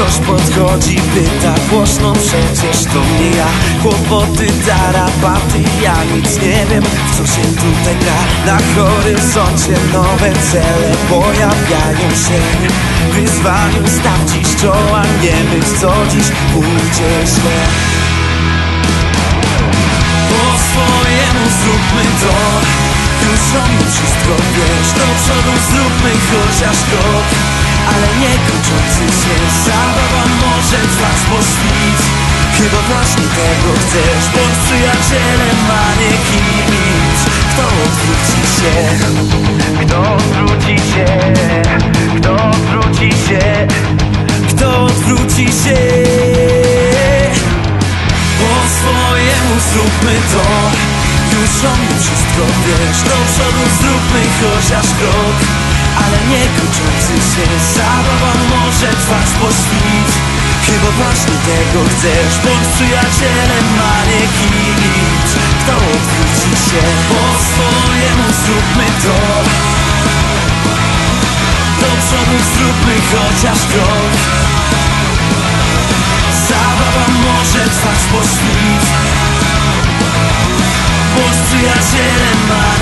ktoś podchodzi, pyta głośno Przecież to nie ja. Kłopoty, tarapaty, ja nic nie wiem W co się tutaj gra Na horyzoncie nowe cele pojawiają się. Wyzwaniu staw dziś czoła Nie myśl co dziś pójdzie źle. Po swojemu zróbmy to. Już o nim wszystko wiesz. Do przodu zróbmy chociaż krok Ale nie kończący się Zabawa może trwać po świt Chyba właśnie tego chcesz Bądź przyjacielem, a nie kimś Kto odwróci się? Kto odwróci się? Kto odwróci się? Kto odwróci się? Po swojemu zróbmy to. Już o mnie wszystko wiesz. Do przodu zróbmy chociaż krok nie kończący się. Zabawa może trwać po świt Chyba właśnie tego chcesz Bądź przyjacielem, a Kto odwróci się? Po swojemu zróbmy to. Do przodu zróbmy chociaż krok. Zabawa może trwać po świt Bądź przyjacielem, a